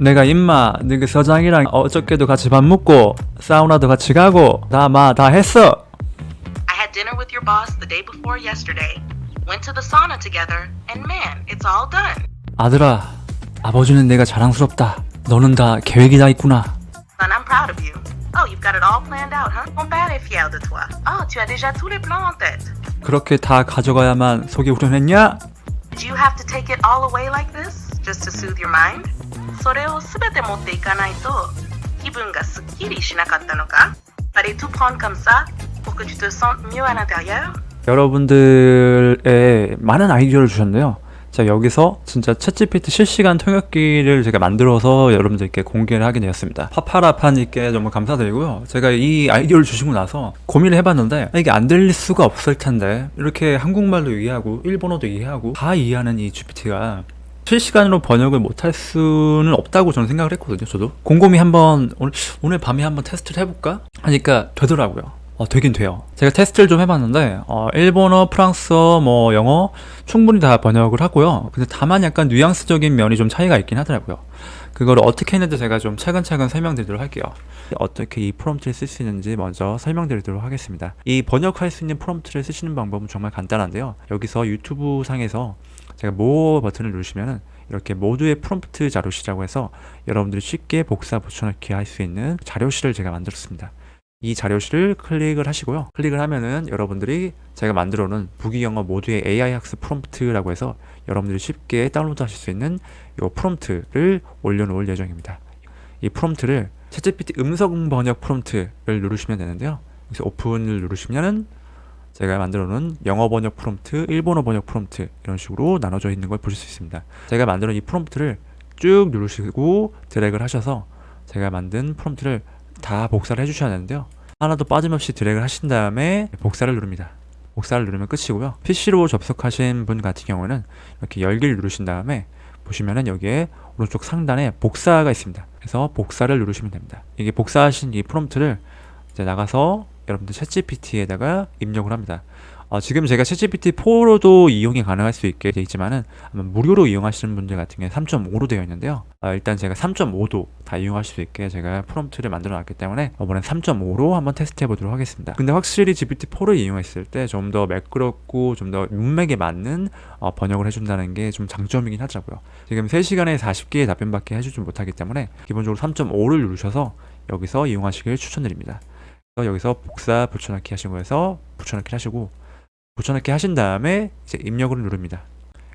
내가 임마 너그 서장이랑 어저께도 같이 밥 먹고 사우나도 같이 가고 다마다 했어 I had dinner with your boss the day before yesterday, went to the sauna together, and man, it's all done. 아들아 아버지는 내가 자랑스럽다 너는 다 계획이 다 있구나 Son, I'm proud of you. Oh, you've got it all planned out, huh? Mon père est fier de toi. Oh, tu as déjà tous les plans en tête. 그렇게 다 가져가야만 속이 후련했냐? Did you have to take it all away like this, just to soothe your mind? それを全て持っていかないと気分がすっきりしなかったのか Fallait tout prendre comme ça pour que tu te sentes mieux à l'intérieur? 여러분들의 많은 아이디어를 주셨는데요. 자 여기서 진짜 챗GPT 실시간 통역기를 제가 만들어서 여러분들께 공개를 하게 되었습니다. 파파라파님께 너무 감사드리고요. 제가 이 아이디어를 주시고 나서 고민을 해봤는데 이게 안 들릴 수가 없을 텐데 이렇게 한국말도 이해하고 일본어도 이해하고 다 이해하는 이 GPT가 실시간으로 번역을 못할 수는 없다고 저는 생각을 했거든요. 저도 곰곰이 한번 오늘 오늘 밤에 한번 테스트를 해볼까 하니까 되더라고요. 어, 되긴 돼요. 제가 테스트를 좀 해봤는데, 어, 일본어, 프랑스어, 뭐, 영어, 충분히 다 번역을 하고요. 근데 다만 약간 뉘앙스적인 면이 좀 차이가 있긴 하더라고요. 그거를 어떻게 했는지 제가 좀 차근차근 설명드리도록 할게요. 어떻게 이 프롬프트를 쓸 수 있는지 먼저 설명드리도록 하겠습니다. 이 번역할 수 있는 프롬프트를 쓰시는 방법은 정말 간단한데요. 여기서 유튜브 상에서 제가 모 버튼을 누르시면은 이렇게 모두의 프롬프트 자료실이라고 해서 여러분들이 쉽게 복사 붙여넣기 할 수 있는 자료실을 제가 만들었습니다. 이 자료실을 클릭을 하시고요. 클릭을 하면은 여러분들이 제가 만들어 놓은 부기영어 모두의 AI 학습 프롬프트라고 해서 여러분들이 쉽게 다운로드 하실 수 있는 이 프롬프트를 올려놓을 예정입니다. 이 프롬프트를 챗GPT 음성 번역 프롬프트를 누르시면 되는데요. 여기서 오픈을 누르시면은 제가 만들어 놓은 영어 번역 프롬프트, 일본어 번역 프롬프트 이런 식으로 나눠져 있는 걸 보실 수 있습니다. 제가 만든 이 프롬프트를 쭉 누르시고 드래그를 하셔서 제가 만든 프롬프트를 다 복사를 해주셔야 되는데요. 하나도 빠짐없이 드래그를 하신 다음에 복사를 누릅니다. 복사를 누르면 끝이고요. PC로 접속하신 분 같은 경우는 이렇게 열기를 누르신 다음에 보시면은 여기에 오른쪽 상단에 복사가 있습니다. 그래서 복사를 누르시면 됩니다. 이게 복사하신 이 프롬프트를 이제 나가서 여러분들 챗GPT에다가 입력을 합니다. 어, 지금 제가 챗GPT 4로도 이용이 가능할 수 있게 되어 있지만은 아마 무료로 이용하시는 분들 같은 경우에 3.5로 되어 있는데요. 어, 일단 제가 3.5도 다 이용하실 수 있게 제가 프롬프트를 만들어 놨기 때문에 이번엔 3.5로 한번 테스트 해보도록 하겠습니다. 근데 확실히 GPT-4를 이용했을 때 좀 더 매끄럽고 좀 더 문맥에 맞는 어, 번역을 해준다는 게 좀 장점이긴 하더라고요. 지금 3시간에 40개의 답변밖에 해주지 못하기 때문에 기본적으로 3.5를 누르셔서 여기서 이용하시길 추천드립니다. 그래서 여기서 복사 붙여넣기 하신 거에서 붙여넣기 하시고 붙여넣기 하신 다음에 이제 입력을 누릅니다.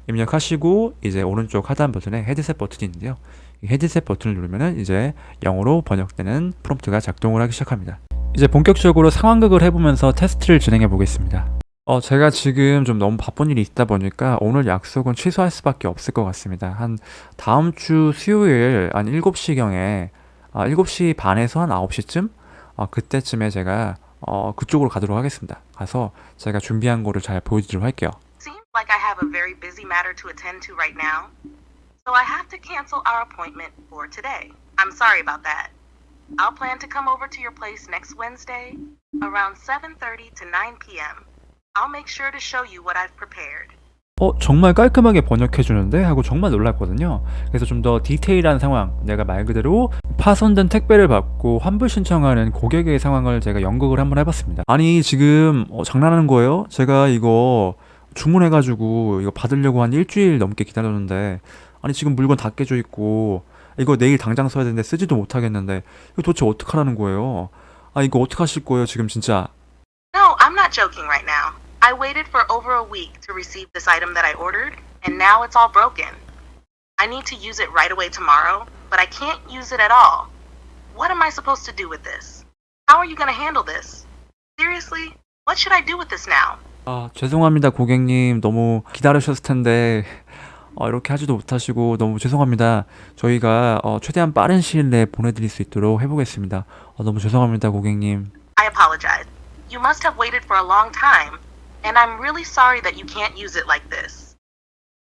입력하시고 이제 오른쪽 하단 버튼에 헤드셋 버튼이 있는데요. 이 헤드셋 버튼을 누르면은 이제 영어로 번역되는 프롬프트가 작동을 하기 시작합니다. 이제 본격적으로 상황극을 해보면서 테스트를 진행해 보겠습니다. 어, 제가 지금 좀 너무 바쁜 일이 있다 보니까 오늘 약속은 취소할 수밖에 없을 것 같습니다. 한 다음 주 수요일 한 7시경에 아, 7시 반에서 한 9시쯤 어, 그때쯤에 제가 어, 그쪽으로 가도록 하겠습니다. 가서 제가 준비한 거를 잘 보여드리도록 할게요. Seems like I have a very busy matter to attend to right now, so I have to cancel our appointment for today. I'm sorry about that. I'll plan to come over to your place next Wednesday around 7:30 to 9 p.m. I'll make sure to show you what I've prepared. 어, 정말 깔끔하게 번역해주는데? 하고 정말 놀랐거든요. 그래서 좀 더 디테일한 상황, 내가 말 그대로 파손된 택배를 받고 환불 신청하는 고객의 상황을 제가 연극을 한번 해봤습니다. 아니, 지금 어, 장난하는 거예요? 제가 이거 주문해가지고 이거 받으려고 한 일주일 넘게 기다렸는데, 아니, 지금 물건 다 깨져 있고, 이거 내일 당장 써야 되는데 쓰지도 못하겠는데, 이거 도대체 어떡하라는 거예요? 아, 이거 어떡하실 거예요, 지금 진짜? No, I'm not joking right now. I waited for over a week to receive this item that I ordered, and now it's all broken. I need to use it right away tomorrow, but I can't use it at all. What am I supposed to do with this? How are you going to handle this? Seriously? What should I do with this now? 아, 죄송합니다, 고객님. 너무 기다리셨을 텐데, 어, 이렇게 하지도 못하시고 너무 죄송합니다. 저희가 어, 최대한 빠른 시일 내에 보내드릴 수 있도록 해보겠습니다. 어, 너무 죄송합니다, 고객님. I apologize. You must have waited for a long time, and I'm really sorry that you can't use it like this.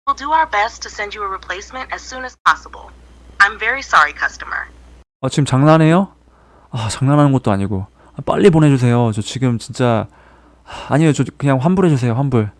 We'll do our best to send you a replacement as soon as possible. I'm very sorry, customer. 어, 지금 장난해요? 아, 장난하는 것도 아니고. 아, 빨리 보내주세요. 저 지금 진짜. 아, 아니요, 저 그냥 환불해주세요, 환불.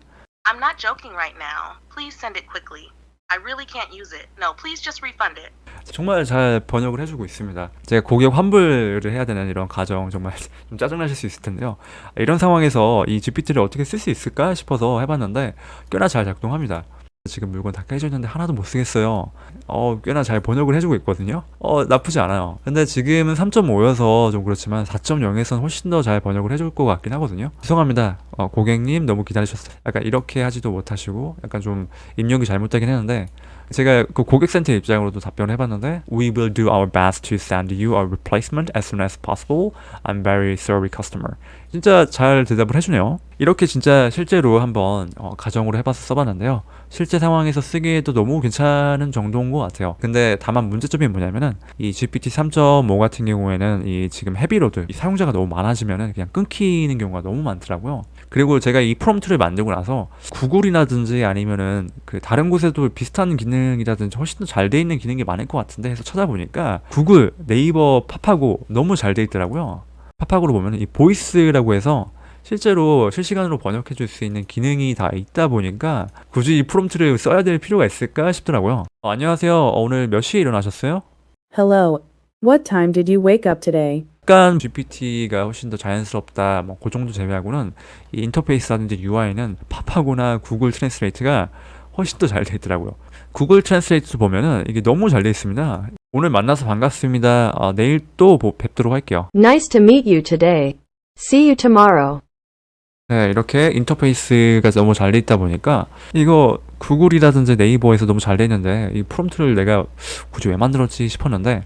I'm not joking right now. Please send it quickly. I really can't use it. No, please just refund it. 정말 잘 번역을 해주고 있습니다. 제가 고객 환불을 해야 되는 이런 가정 정말 좀 짜증나실 수 있을 텐데요. 이런 상황에서 이 GPT를 어떻게 쓸 수 있을까 싶어서 해봤는데 꽤나 잘 작동합니다. 지금 물건 다 깨졌는데 하나도 못 쓰겠어요. 어, 꽤나 잘 번역을 해주고 있거든요. 어, 나쁘지 않아요. 근데 지금은 3.5여서 좀 그렇지만 4.0에서는 훨씬 더 잘 번역을 해줄 것 같긴 하거든요. 죄송합니다. 어, 고객님 너무 기다리셨어요. 약간 이렇게 하지도 못하시고 약간 좀 입력이 잘못되긴 했는데 제가 그 고객센터 입장으로도 답변을 해봤는데 We will do our best to send you a replacement as soon as possible. I'm very sorry, customer. 진짜 잘 대답을 해주네요. 이렇게 진짜 실제로 한번 어, 가정으로 해봐서 써봤는데요. 실제 상황에서 쓰기에도 너무 괜찮은 정도인 것 같아요. 근데 다만 문제점이 뭐냐면은 이 GPT 3.5 같은 경우에는 이 지금 헤비로드 이 사용자가 너무 많아지면은 그냥 끊기는 경우가 너무 많더라고요. 그리고 제가 이 프롬프트를 만들고 나서 구글이라든지 아니면은 그 다른 곳에도 비슷한 기능이라든지 훨씬 더 잘 돼 있는 기능이 많을 것 같은데 해서 찾아보니까 구글, 네이버, 팝하고 너무 잘 돼 있더라고요. 팝하고로 보면 이 보이스라고 해서 실제로 실시간으로 번역해 줄 수 있는 기능이 다 있다 보니까 굳이 이 프롬프트를 써야 될 필요가 있을까 싶더라고요. 어, 안녕하세요. 어, 오늘 몇 시에 일어나셨어요? Hello. What time did you wake up today? 약간 GPT가 훨씬 더 자연스럽다. 뭐 그 정도 제외하고는 이 인터페이스라든지 UI는 팝하고나 구글 트랜스레이트가 훨씬 더 잘 돼 있더라고요. 구글 트랜스레이트 보면은 이게 너무 잘 돼 있습니다. 오늘 만나서 반갑습니다. 어, 내일 또 보- 뵙도록 할게요. Nice to meet you today. See you tomorrow. 네, 이렇게 인터페이스가 너무 잘 돼 있다 보니까 이거 구글이라든지 네이버에서 너무 잘 돼 있는데 이 프롬프트를 내가 굳이 왜 만들었지 싶었는데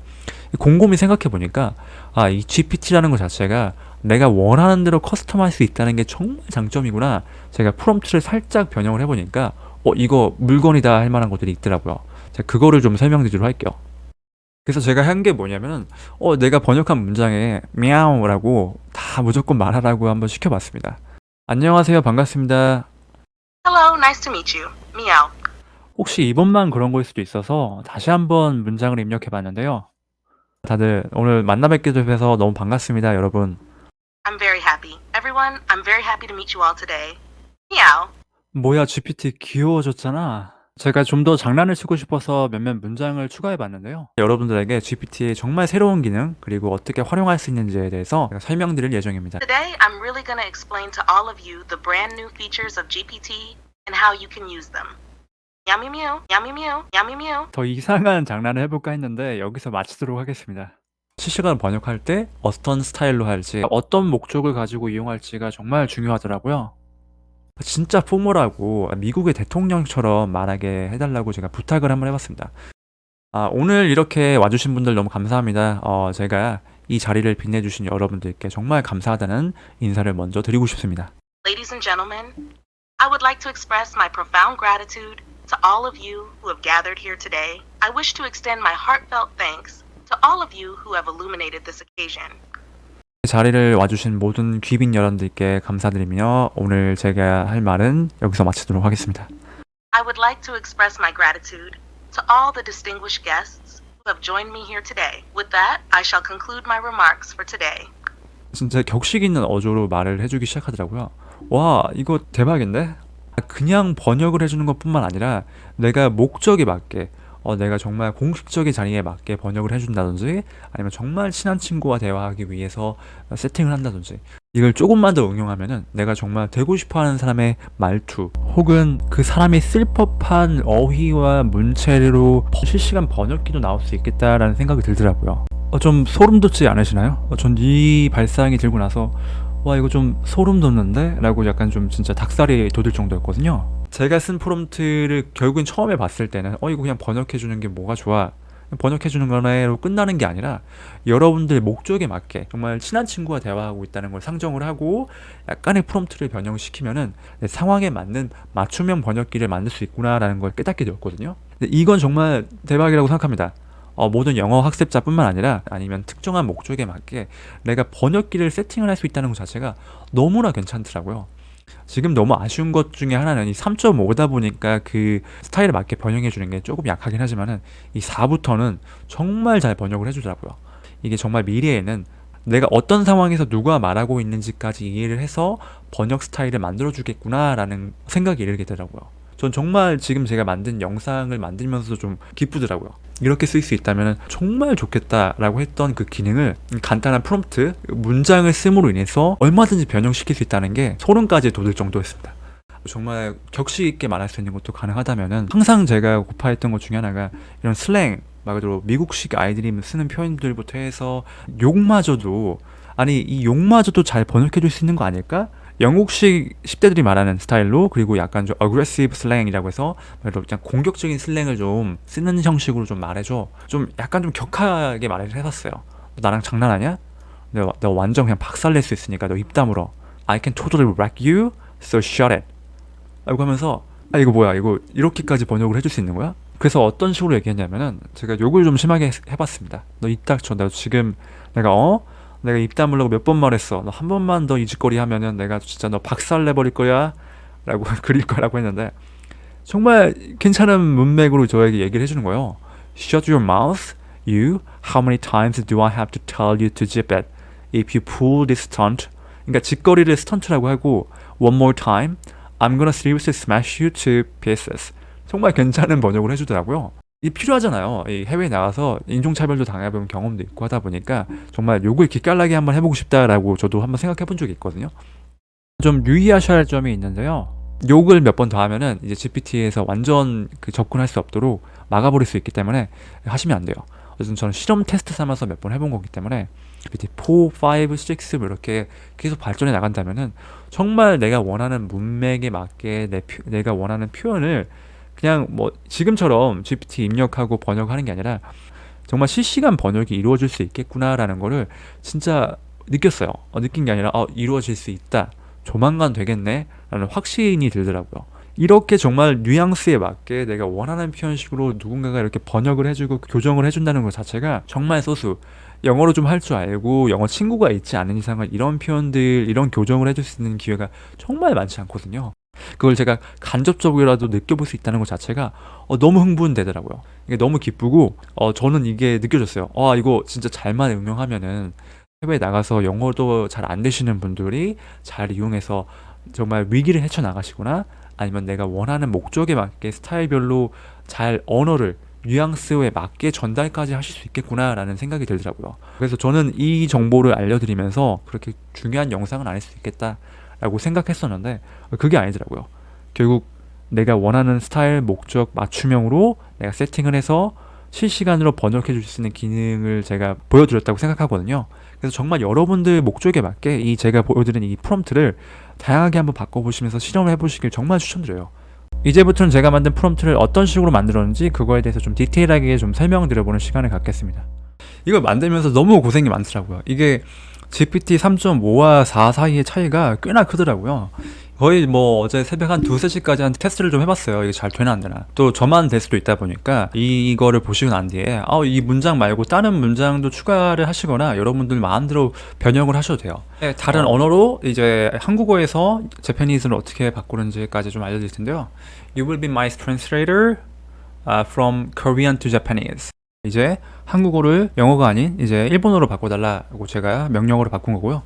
곰곰이 생각해 보니까 아, 이 GPT라는 것 자체가 내가 원하는 대로 커스텀할 수 있다는 게 정말 장점이구나. 제가 프롬프트를 살짝 변형을 해 보니까 어, 이거 물건이다 할 만한 것들이 있더라고요. 제가 그거를 좀 설명드리도록 할게요. 그래서 제가 한 게 뭐냐면은 어, 내가 번역한 문장에 미야오라고 다 무조건 말하라고 한번 시켜봤습니다. 안녕하세요. 반갑습니다. Hello, nice to meet you. Meow. 혹시 이번만 그런 거일 수도 있어서 다시 한번 문장을 입력해 봤는데요. 다들 오늘 만나 뵙게 돼서 너무 반갑습니다, 여러분. I'm very happy. Everyone, I'm very happy to meet you all today. Meow. 뭐야, GPT 귀여워졌잖아. 제가 좀 더 장난을 치고 싶어서 몇몇 문장을 추가해 봤는데요. 여러분들에게 GPT의 정말 새로운 기능, 그리고 어떻게 활용할 수 있는지에 대해서 제가 설명드릴 예정입니다. Today, I'm really going to explain to all of you the brand new features of GPT and how you can use them. Yummy mew, yummy mew, yummy mew. 더 이상한 장난을 해볼까 했는데 여기서 마치도록 하겠습니다. 실시간 번역할 때 어떤 스타일로 할지, 어떤 목적을 가지고 이용할지가 정말 중요하더라고요. 진짜 포멀하고 미국의 대통령처럼 말하게 해달라고 제가 부탁을 한번 해봤습니다. 아, 오늘 이렇게 와주신 분들 너무 감사합니다. 어, 제가 이 자리를 빛내주신 여러분들께 정말 감사하다는 인사를 먼저 드리고 싶습니다. Ladies and gentlemen, I would like to express my profound gratitude to all of you who have gathered here today. I wish to extend my heartfelt thanks to all of you who have illuminated this occasion. 자리를 와주신 모든 귀빈 여러분들께 감사드리며 오늘 제가 할 말은 여기서 마치도록 하겠습니다. I would like to express my gratitude to all the distinguished guests who have joined me here today. With that, I shall conclude my remarks for today. 진짜 격식 있는 어조로 말을 해주기 시작하더라고요. 와, 이거 대박인데? 그냥 번역을 해주는 것 뿐만 아니라 내가 목적에 맞게, 어, 내가 정말 공식적인 자리에 맞게 번역을 해준다든지 아니면 정말 친한 친구와 대화하기 위해서 세팅을 한다든지 이걸 조금만 더 응용하면은 내가 정말 되고 싶어 하는 사람의 말투 혹은 그 사람이 쓸 법한 어휘와 문체로 실시간 번역기도 나올 수 있겠다라는 생각이 들더라고요. 어, 좀 소름 돋지 않으시나요? 어, 전이 발상이 들고 나서 와 이거 좀 소름 돋는데? 라고 약간 좀 진짜 닭살이 돋을 정도였거든요. 제가 쓴 프롬프트를 결국엔 처음에 봤을 때는 어 이거 그냥 번역해 주는 게 뭐가 좋아? 번역해 주는 거네로 끝나는 게 아니라 여러분들 목적에 맞게 정말 친한 친구와 대화하고 있다는 걸 상정을 하고 약간의 프롬프트를 변형시키면은 내 상황에 맞는 맞춤형 번역기를 만들 수 있구나라는 걸 깨닫게 되었거든요. 이건 정말 대박이라고 생각합니다. 어, 모든 영어 학습자뿐만 아니라 아니면 특정한 목적에 맞게 내가 번역기를 세팅을 할 수 있다는 것 자체가 너무나 괜찮더라고요. 지금 너무 아쉬운 것 중에 하나는 이 3.5다 보니까 그 스타일에 맞게 번역해 주는 게 조금 약하긴 하지만은 이 4부터는 정말 잘 번역을 해주더라고요. 이게 정말 미래에는 내가 어떤 상황에서 누가 말하고 있는지까지 이해를 해서 번역 스타일을 만들어 주겠구나라는 생각이 이르게 되더라고요. 전 정말 지금 제가 만든 영상을 만들면서도 좀 기쁘더라고요. 이렇게 쓸 수 있다면 정말 좋겠다라고 했던 그 기능을 간단한 프롬프트, 문장을 씀으로 인해서 얼마든지 변형시킬 수 있다는 게 소름까지 돋을 정도였습니다. 정말 격식 있게 말할 수 있는 것도 가능하다면은 항상 제가 고파했던 것 중에 하나가 이런 슬랭 말 그대로 미국식 아이들이 쓰는 표현들부터 해서 욕마저도 아니 이 욕마저도 잘 번역해 줄 수 있는 거 아닐까? 영국식 10대들이 말하는 스타일로 그리고 약간 좀 어그레시브 슬랭이라고 해서 그냥 공격적인 슬랭을 좀 쓰는 형식으로 좀 말해줘 좀 약간 좀 격하게 말을 해봤어요 너 나랑 장난하냐? 너, 너 완전 그냥 박살낼 수 있으니까 너 입 다물어 I can totally wreck you so shut it 라고 하면서 아 이거 뭐야 이거 이렇게까지 번역을 해줄 수 있는 거야? 그래서 어떤 식으로 얘기했냐면은 제가 욕을 좀 심하게 했- 해봤습니다 너 입 닥쳐 나 지금 내가 어? 내가 입 다물라고 몇 번 말했어 너 한 번만 더 이 짓거리 하면은 내가 진짜 너 박살 내버릴 거야 라고 그릴 거라고 했는데 정말 괜찮은 문맥으로 저에게 얘기를 해주는 거예요 Shut your mouth you How many times do I have to tell you to zip it if you pull this stunt 그러니까 짓거리를 스턴트라고 하고 one more time I'm gonna seriously smash you to pieces. 정말 괜찮은 번역을 해주더라고요. 이 필요하잖아요. 이 해외에 나가서 인종차별도 당해본 경험도 있고 하다 보니까 정말 욕을 기깔나게 한번 해보고 싶다라고 저도 한번 생각해 본 적이 있거든요. 좀 유의하셔야 할 점이 있는데요. 욕을 몇 번 더 하면은 이제 GPT에서 완전 그 접근할 수 없도록 막아버릴 수 있기 때문에 하시면 안 돼요. 어쨌든 저는 실험 테스트 삼아서 몇 번 해본 거기 때문에 GPT 4, 5, 6 뭐 이렇게 계속 발전해 나간다면은 정말 내가 원하는 문맥에 맞게 내 표- 내가 원하는 표현을 그냥 뭐 지금처럼 GPT 입력하고 번역하는 게 아니라 정말 실시간 번역이 이루어질 수 있겠구나라는 거를 진짜 느꼈어요. 어, 느낀 게 아니라 어, 이루어질 수 있다. 조만간 되겠네라는 확신이 들더라고요. 이렇게 정말 뉘앙스에 맞게 내가 원하는 표현식으로 누군가가 이렇게 번역을 해주고 교정을 해준다는 것 자체가 정말 소수. 영어로 좀 할 줄 알고 영어 친구가 있지 않은 이상은 이런 표현들, 이런 교정을 해줄 수 있는 기회가 정말 많지 않거든요. 그걸 제가 간접적으로라도 느껴볼 수 있다는 것 자체가 어, 너무 흥분되더라고요. 이게 너무 기쁘고 어, 저는 이게 느껴졌어요. 아 이거 진짜 잘만 응용하면은 해외에 나가서 영어도 잘 안 되시는 분들이 잘 이용해서 정말 위기를 헤쳐나가시거나 아니면 내가 원하는 목적에 맞게 스타일별로 잘 언어를 뉘앙스에 맞게 전달까지 하실 수 있겠구나라는 생각이 들더라고요. 그래서 저는 이 정보를 알려드리면서 그렇게 중요한 영상은 아닐 수 있겠다 라고 생각했었는데 그게 아니더라고요. 결국 내가 원하는 스타일, 목적, 맞춤형으로 내가 세팅을 해서 실시간으로 번역해 줄 수 있는 기능을 제가 보여드렸다고 생각하거든요. 그래서 정말 여러분들 목적에 맞게 이 제가 보여드린 이 프롬프트를 다양하게 한번 바꿔보시면서 실험을 해보시길 정말 추천드려요. 이제부터는 제가 만든 프롬프트를 어떤 식으로 만들었는지 그거에 대해서 좀 디테일하게 좀 설명드려보는 시간을 갖겠습니다. 이걸 만들면서 너무 고생이 많더라고요. 이게 GPT 3.5와 4 사이의 차이가 꽤나 크더라고요. 거의 뭐 어제 새벽 한 두세 시까지 한 테스트를 좀 해봤어요. 이게 잘 되나 안 되나. 또 저만 될 수도 있다 보니까 이, 이거를 보시고 난 뒤에 아, 이 문장 말고 다른 문장도 추가를 하시거나 여러분들 마음대로 변형을 하셔도 돼요. 네, 다른 언어로 이제 한국어에서 재패니즈를 어떻게 바꾸는지까지 좀 알려드릴 텐데요. You will be my translator uh, from Korean to Japanese. 이제 한국어를 영어가 아닌 이제 일본어로 바꿔달라고 제가 명령어로 바꾼 거고요.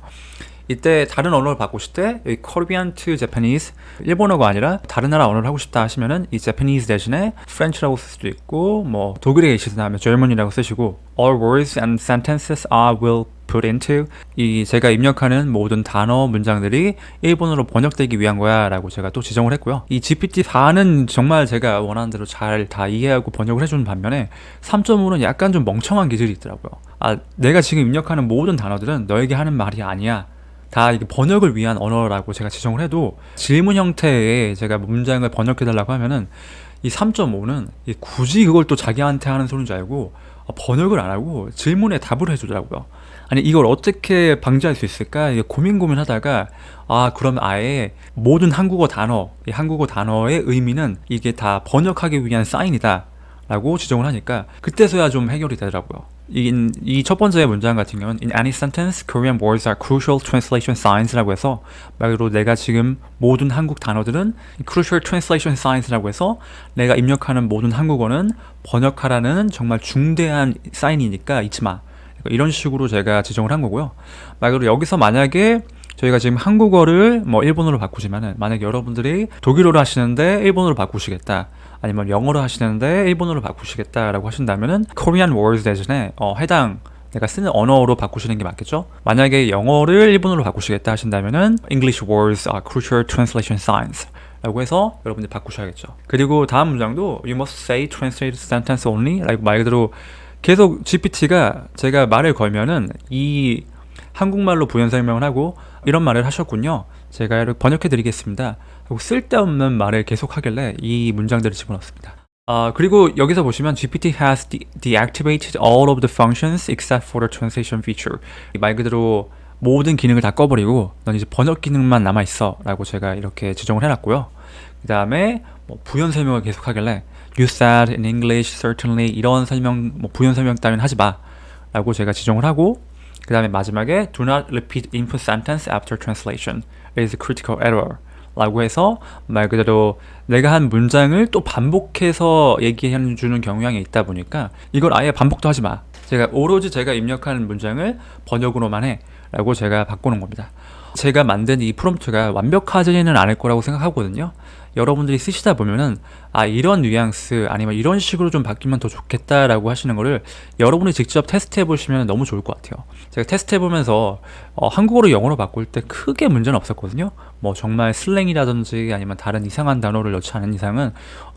이때 다른 언어를 바꾸실 때이 Korean to Japanese 일본어가 아니라 다른 나라 언어를 하고 싶다 하시면은 이 Japanese 대신에 French라고 쓸 수도 있고 뭐 독일에 계시다면 German이라고 쓰시고 All words and sentences I will into 이 제가 입력하는 모든 단어 문장들이 일본어로 번역되기 위한 거야 라고 제가 또 지정을 했고요. 이 GPT-4는 정말 제가 원하는 대로 잘 다 이해하고 번역을 해주는 반면에 3.5는 약간 좀 멍청한 기질이 있더라고요. 아 내가 지금 입력하는 모든 단어들은 너에게 하는 말이 아니야. 다 이게 번역을 위한 언어라고 제가 지정을 해도 질문 형태의 제가 문장을 번역해 달라고 하면은 이 3.5는 굳이 그걸 또 자기한테 하는 소리인 줄 알고 어, 번역을 안 하고 질문에 답을 해주더라고요. 아니 이걸 어떻게 방지할 수 있을까 고민 고민하다가 아 그럼 아예 모든 한국어 단어 이 한국어 단어의 의미는 이게 다 번역하기 위한 사인이다 라고 지정을 하니까 그때서야 좀 해결이 되더라고요. 이첫 번째 문장 같은 경우는 In any sentence, Korean words are crucial translation signs라고 해서 말 그대로 내가 지금 모든 한국 단어들은 crucial translation signs라고 해서 내가 입력하는 모든 한국어는 번역하라는 정말 중대한 사인이니까 잊지 마. 이런 식으로 제가 지정을 한 거고요. 말 그대로 여기서 만약에 저희가 지금 한국어를 뭐 일본어로 바꾸지만은 만약 여러분들이 독일어로 하시는데 일본어로 바꾸시겠다. 아니면 영어로 하시는데 일본어로 바꾸시겠다라고 하신다면은 Korean words 대신에 어, 해당 내가 쓰는 언어로 바꾸시는 게 맞겠죠? 만약에 영어를 일본어로 바꾸시겠다 하신다면은 English words are crucial translation signs 라고 해서 여러분들이 바꾸셔야겠죠. 그리고 다음 문장도 You must say translated sentence only 라고 말 그대로 계속 GPT가 제가 말을 걸면은 이 한국말로 부연 설명을 하고 이런 말을 하셨군요. 제가 번역해 드리겠습니다. 쓸데없는 말을 계속 하길래 이 문장들을 집어넣습니다. 아 그리고 여기서 보시면 GPT has de- deactivated all of the functions except for the translation feature. 이말 그대로 모든 기능을 다 꺼버리고 넌 이제 번역 기능만 남아 있어 라고 제가 이렇게 지정을 해놨고요. 그 다음에 뭐 부연 설명을 계속 하길래 you said in English certainly 이런 설명 뭐 부연 설명 따윈 하지 마라고 제가 지정을 하고 그 다음에 마지막에 do not repeat input sentence after translation is critical error 라고 해서 말 그대로 내가 한 문장을 또 반복해서 얘기해 주는 경향이 있다 보니까 이걸 아예 반복도 하지 마. 제가 오로지 제가 입력한 문장을 번역으로만 해 라고 제가 바꾸는 겁니다. 제가 만든 이 프롬프트가 완벽하지는 않을 거라고 생각하거든요 여러분들이 쓰시다 보면은 아 이런 뉘앙스 아니면 이런 식으로 좀 바뀌면 더 좋겠다라고 하시는 거를 여러분이 직접 테스트해 보시면 너무 좋을 것 같아요. 제가 테스트해 보면서 어, 한국어로 영어로 바꿀 때 크게 문제는 없었거든요. 뭐 정말 슬랭이라든지 아니면 다른 이상한 단어를 넣지 않은 이상은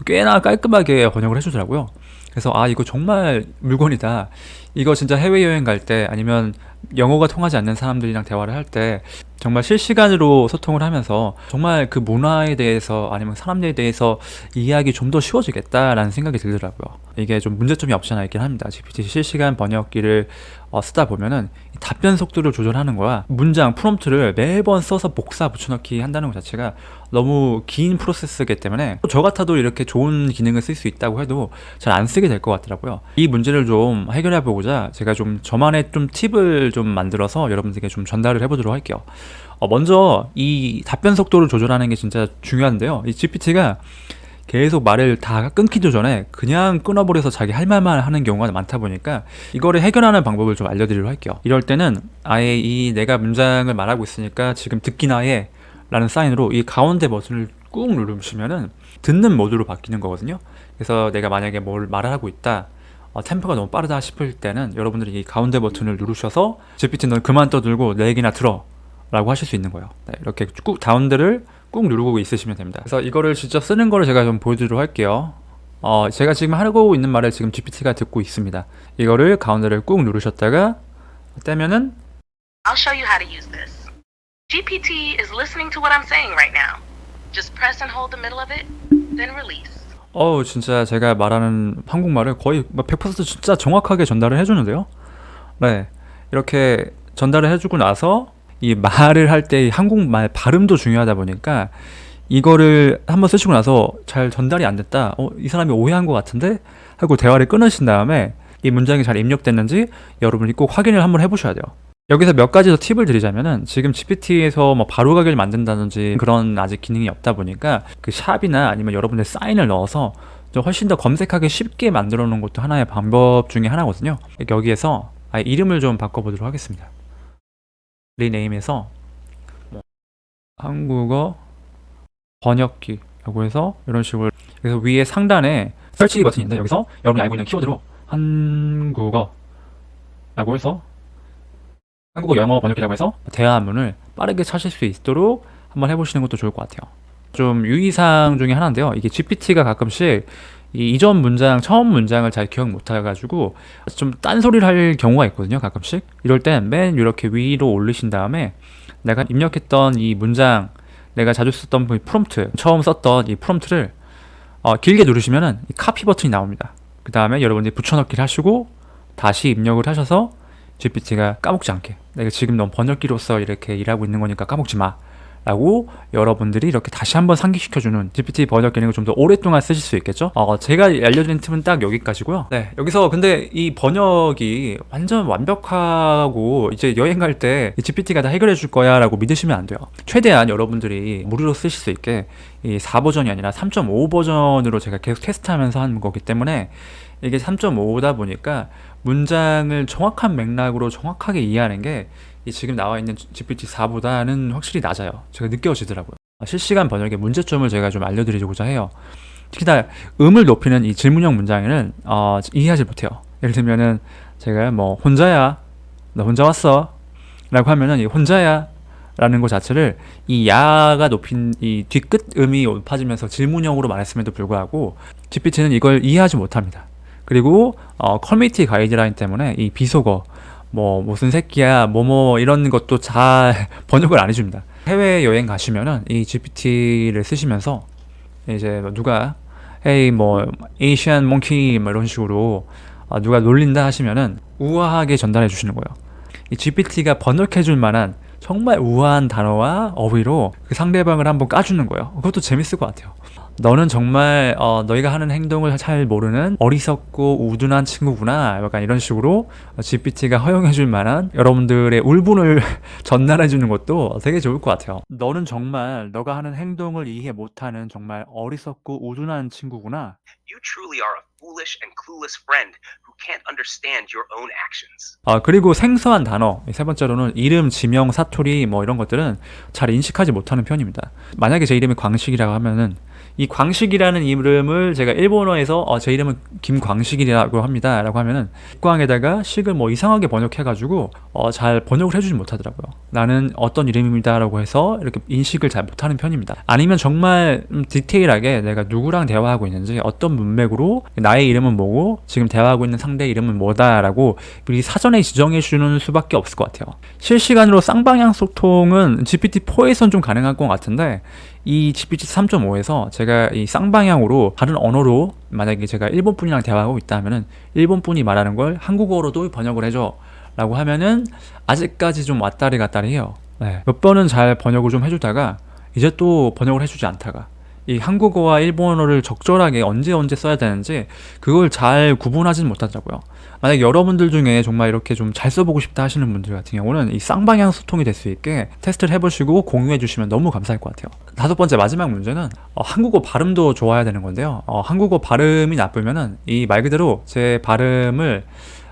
꽤나 깔끔하게 번역을 해주더라고요. 그래서 아 이거 정말 물건이다. 이거 진짜 해외 여행 갈 때 아니면 영어가 통하지 않는 사람들이랑 대화를 할 때 정말 실시간으로 소통을 하면서 정말 그 문화에 대해서 아니면 사람들에 대해서 이해하기 좀 더 쉬워지겠다라는 생각이 들더라고요. 이게 좀 문제점이 없지 않아 있긴 합니다. GPT 실시간 번역기를 어, 쓰다 보면은 이 답변 속도를 조절하는 거야 문장 프롬프트를 매번 써서 복사 붙여넣기 한다는 것 자체가 너무 긴 프로세스이기 때문에 저 같아도 이렇게 좋은 기능을 쓸 수 있다고 해도 잘 안 쓰게 될 것 같더라고요. 이 문제를 좀 해결해 보고자 제가 좀 저만의 좀 팁을 좀 만들어서 여러분들께 좀 전달을 해보도록 할게요. 어, 먼저 이 답변 속도를 조절하는 게 진짜 중요한데요. 이 GPT가 계속 말을 다 끊기도 전에 그냥 끊어버려서 자기 할 말만 하는 경우가 많다 보니까 이거를 해결하는 방법을 좀 알려드리도록 할게요. 이럴 때는 아예 이 내가 문장을 말하고 있으니까 지금 듣기나 해 라는 사인으로 이 가운데 버튼을 꾹 누르시면은 듣는 모드로 바뀌는 거거든요. 그래서 내가 만약에 뭘 말을 하고 있다 어, 템포가 너무 빠르다 싶을 때는 여러분들이 이 가운데 버튼을 누르셔서 GPT 넌 그만 떠들고 내 얘기나 들어 라고 하실 수 있는 거예요. 네, 이렇게 꾹 다운들을 꾹 누르고 있으시면 됩니다. 그래서 이거를 직접 쓰는 거를 제가 좀 보여드리도록 할게요. 어, 제가 지금 하고 있는 말을 지금 GPT가 듣고 있습니다. 이거를 가운데를 꾹 누르셨다가 떼면은 I'll show you how to use this. GPT is listening to what I'm saying right now. Just press and hold the middle of it, then release. 어우 진짜 제가 말하는 한국말을 거의 뭐100% 진짜 정확하게 전달을 해주는데요. 네 이렇게 전달을 해주고 나서 이 말을 할 때 한국말 발음도 중요하다 보니까 이거를 한번 쓰시고 나서 잘 전달이 안 됐다. 어, 이 사람이 오해한 것 같은데 하고 대화를 끊으신 다음에 이 문장이 잘 입력됐는지 여러분이 꼭 확인을 한번 해보셔야 돼요. 여기서 몇 가지 더 팁을 드리자면은 지금 GPT에서 뭐 바로 가기를 만든다든지 그런 아직 기능이 없다 보니까 그 샵이나 아니면 여러분의 사인을 넣어서 좀 훨씬 더 검색하기 쉽게 만들어 놓은 것도 하나의 방법 중에 하나거든요. 여기에서 아예 이름을 좀 바꿔보도록 하겠습니다. 리네임에서 뭐 한국어 번역기라고 해서 이런 식으로 그래서 위에 상단에 설치 버튼이 있는데 여기서 여러분이 알고 있는 키워드로 한국어라고 해서 한국어 영어 번역기라고 해서 대화문을 빠르게 찾을 수 있도록 한번 해보시는 것도 좋을 것 같아요. 좀 유의사항 중에 하나인데요. 이게 GPT가 가끔씩 이 이전 문장, 처음 문장을 잘 기억 못 해가지고 좀 딴소리를 할 경우가 있거든요. 가끔씩. 이럴 땐 맨 이렇게 위로 올리신 다음에 내가 입력했던 이 문장, 내가 자주 썼던 그 프롬프트, 처음 썼던 이 프롬프트를 어, 길게 누르시면은 이 카피 버튼이 나옵니다. 그 다음에 여러분들이 붙여넣기를 하시고 다시 입력을 하셔서 GPT가 까먹지 않게 내가 지금 넌 번역기로서 이렇게 일하고 있는 거니까 까먹지 마 라고 여러분들이 이렇게 다시 한번 상기시켜주는 GPT 번역 기능을 좀 더 오랫동안 쓰실 수 있겠죠? 어, 제가 알려드린 팁은 딱 여기까지고요. 네, 여기서 근데 이 번역이 완전 완벽하고 이제 여행 갈 때 GPT가 다 해결해 줄 거야 라고 믿으시면 안 돼요. 최대한 여러분들이 무료로 쓰실 수 있게 이 4버전이 아니라 3.5 버전으로 제가 계속 테스트하면서 한 거기 때문에 이게 3.5다 보니까 문장을 정확한 맥락으로 정확하게 이해하는 게 이 지금 나와 있는 GPT-4보다는 확실히 낮아요. 제가 느껴지더라고요. 아, 실시간 번역의 문제점을 제가 좀 알려드리고자 해요. 특히나 음을 높이는 이 질문형 문장에는 어, 이해하지 못해요. 예를 들면은 제가 뭐 혼자야, 나 혼자 왔어, 라고 하면은 이 혼자야 라는 것 자체를 이 야가 높인 이 뒤끝 음이 높아지면서 질문형으로 말했음에도 불구하고 GPT는 이걸 이해하지 못합니다. 그리고 어, 커뮤니티 가이드라인 때문에 이 비속어 뭐 무슨 새끼야 뭐뭐 이런 것도 잘 번역을 안 해줍니다. 해외 여행 가시면은 이 GPT를 쓰시면서 이제 뭐 누가 헤이 뭐 에이시안 몽키 뭐 이런 식으로 아, 누가 놀린다 하시면은 우아하게 전달해 주시는 거예요. 이 GPT가 번역해 줄 만한 정말 우아한 단어와 어휘로 그 상대방을 한번 까주는 거예요. 그것도 재밌을 것 같아요. 너는 정말 어, 너희가 하는 행동을 잘 모르는 어리석고 우둔한 친구구나. 약간 이런 식으로 GPT가 허용해 줄 만한 여러분들의 울분을 전달해 주는 것도 되게 좋을 것 같아요. 너는 정말 너가 하는 행동을 이해 못하는 정말 어리석고 우둔한 친구구나. You truly are a foolish and clueless friend who can't understand your own actions. 아, 그리고 생소한 단어. 세 번째로는 이름, 지명, 사투리 뭐 이런 것들은 잘 인식하지 못하는 편입니다. 만약에 제 이름이 광식이라고 하면은 이 광식이라는 이름을 제가 일본어에서 어, 제 이름은 김광식이라고 합니다. 라고 하면은 광에다가 식을 뭐 이상하게 번역해가지고 어, 잘 번역을 해주지 못하더라고요. 나는 어떤 이름입니다. 라고 해서 이렇게 인식을 잘 못하는 편입니다. 아니면 정말 음, 디테일하게 내가 누구랑 대화하고 있는지 어떤 문맥으로 나의 이름은 뭐고 지금 대화하고 있는 상대의 이름은 뭐다라고 미리 사전에 지정해 주는 수밖에 없을 것 같아요. 실시간으로 쌍방향 소통은 GPT-4에선 좀 가능할 것 같은데 이 GPT 3.5에서 제가 이 쌍방향으로 다른 언어로 만약에 제가 일본 분이랑 대화하고 있다 하면은 일본 분이 말하는 걸 한국어로도 번역을 해줘 라고 하면은 아직까지 좀 왔다리 갔다리 해요. 네. 몇 번은 잘 번역을 좀 해주다가 이제 또 번역을 해주지 않다가 이 한국어와 일본어를 적절하게 언제 언제 써야 되는지 그걸 잘 구분하지는 못하더라고요. 만약 여러분들 중에 정말 이렇게 좀 잘 써보고 싶다 하시는 분들 같은 경우는 이 쌍방향 소통이 될 수 있게 테스트를 해보시고 공유해 주시면 너무 감사할 것 같아요. 다섯 번째 마지막 문제는 어, 한국어 발음도 좋아야 되는 건데요. 어, 한국어 발음이 나쁘면은 이 말 그대로 제 발음을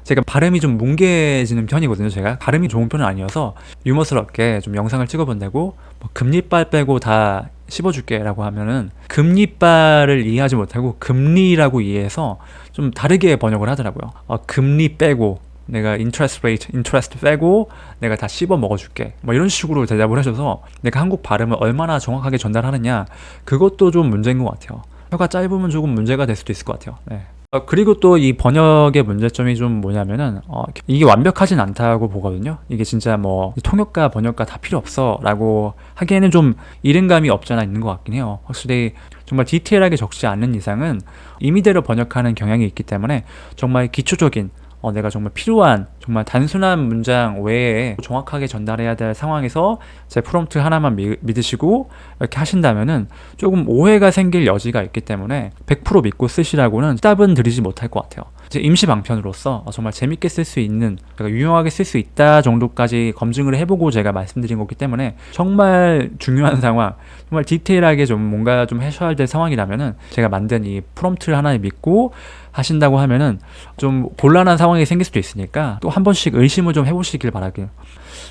제가 발음이 좀 뭉개지는 편이거든요. 제가 발음이 좋은 편은 아니어서 유머스럽게 좀 영상을 찍어본다고 뭐 금리빨 빼고 다 씹어줄게 라고 하면은 금리빨을 이해하지 못하고 금리라고 이해해서 좀 다르게 번역을 하더라고요. 어, 금리 빼고 내가 interest rate, interest 빼고 내가 다 씹어 먹어줄게. 뭐 이런 식으로 대답을 하셔서 내가 한국 발음을 얼마나 정확하게 전달하느냐 그것도 좀 문제인 것 같아요. 혀가 짧으면 조금 문제가 될 수도 있을 것 같아요. 네. 어, 그리고 또 이 번역의 문제점이 좀 뭐냐면은 어, 이게 완벽하진 않다고 보거든요. 이게 진짜 뭐 통역가 번역가 다 필요 없어라고 하기에는 좀 이른감이 없잖아 있는 것 같긴 해요. 확실히 정말 디테일하게 적지 않는 이상은 임의대로 번역하는 경향이 있기 때문에 정말 기초적인 어, 내가 정말 필요한 정말 단순한 문장 외에 정확하게 전달해야 될 상황에서 제 프롬프트 하나만 미, 믿으시고 이렇게 하신다면은 조금 오해가 생길 여지가 있기 때문에 100% 믿고 쓰시라고는 답은 드리지 못할 것 같아요. 이제 임시 방편으로서 어, 정말 재밌게 쓸 수 있는, 제가 유용하게 쓸 수 있다 정도까지 검증을 해보고 제가 말씀드린 거기 때문에 정말 중요한 상황, 정말 디테일하게 좀 뭔가 좀 하셔야 될 상황이라면은 제가 만든 이 프롬프트를 하나 믿고 하신다고 하면은 좀 곤란한 상황이 생길 수도 있으니까 또 한 번씩 의심을 좀 해보시길 바라게요.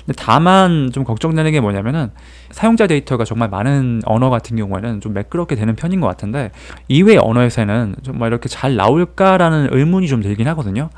근데 다만 좀 걱정되는 게 뭐냐면은 사용자 데이터가 정말 많은 언어 같은 경우에는 좀 매끄럽게 되는 편인 것 같은데 이외의 언어에서는 정말 이렇게 잘 나올까라는 의문이 좀 들긴 하거든요.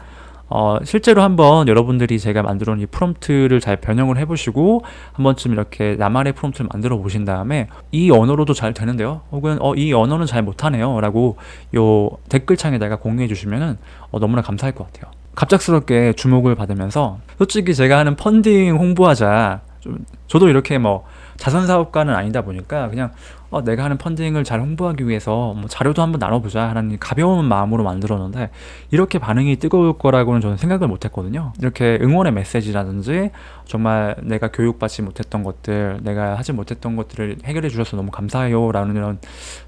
어, 실제로 한번 여러분들이 제가 만들어 놓은 이 프롬프트를 잘 변형을 해보시고 한 번쯤 이렇게 나만의 프롬프트를 만들어 보신 다음에 이 언어로도 잘 되는데요. 혹은 어, 이 언어는 잘 못하네요. 라고 요 댓글창에다가 공유해 주시면은 어, 너무나 감사할 것 같아요. 갑작스럽게 주목을 받으면서 솔직히 제가 하는 펀딩 홍보하자 좀 저도 이렇게 뭐 자선 사업가는 아니다 보니까 그냥 어, 내가 하는 펀딩을 잘 홍보하기 위해서 뭐 자료도 한번 나눠보자 하는 가벼운 마음으로 만들었는데 이렇게 반응이 뜨거울 거라고는 저는 생각을 못했거든요. 이렇게 응원의 메시지라든지 정말 내가 교육받지 못했던 것들, 내가 하지 못했던 것들을 해결해 주셔서 너무 감사해요라는 이런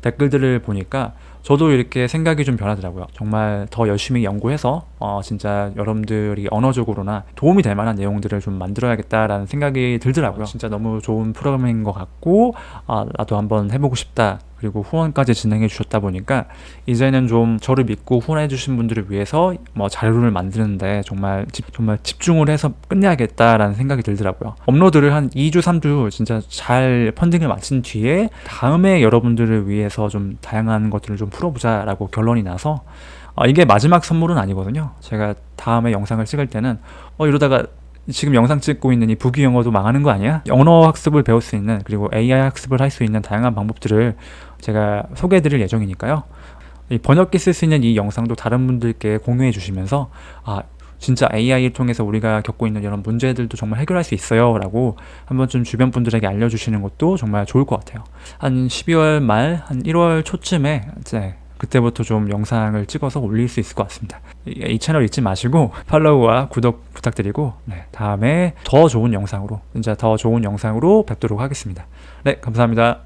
댓글들을 보니까 저도 이렇게 생각이 좀 변하더라고요. 정말 더 열심히 연구해서 어, 어, 진짜 여러분들이 언어적으로나 도움이 될 만한 내용들을 좀 만들어야겠다라는 생각이 들더라고요. 진짜 너무 좋은 프로그램인 것 같고, 아, 나도 한번 해보고 싶다. 그리고 후원까지 진행해 주셨다 보니까 이제는 좀 저를 믿고 후원해 주신 분들을 위해서 뭐 자료를 만드는데 정말 집, 정말 집중을 해서 끝내야겠다라는 생각이 들더라고요. 업로드를 한 2주, 3주 진짜 잘 펀딩을 마친 뒤에 다음에 여러분들을 위해서 좀 다양한 것들을 좀 풀어보자라고 결론이 나서 어, 이게 마지막 선물은 아니거든요. 제가 다음에 영상을 찍을 때는 어 이러다가 지금 영상 찍고 있는 이 부귀 영어도 망하는 거 아니야? 언어 학습을 배울 수 있는 그리고 AI 학습을 할 수 있는 다양한 방법들을 제가 소개해 드릴 예정이니까요. 이 번역기 쓸 수 있는 이 영상도 다른 분들께 공유해 주시면서 아 진짜 AI를 통해서 우리가 겪고 있는 이런 문제들도 정말 해결할 수 있어요 라고 한 번쯤 주변 분들에게 알려주시는 것도 정말 좋을 것 같아요 한 12월 말 한 1월 초쯤에 이제 그때부터 좀 영상을 찍어서 올릴 수 있을 것 같습니다. 이, 이 채널 잊지 마시고 팔로우와 구독 부탁드리고 네, 다음에 더 좋은 영상으로 진짜 더 좋은 영상으로 뵙도록 하겠습니다. 네 감사합니다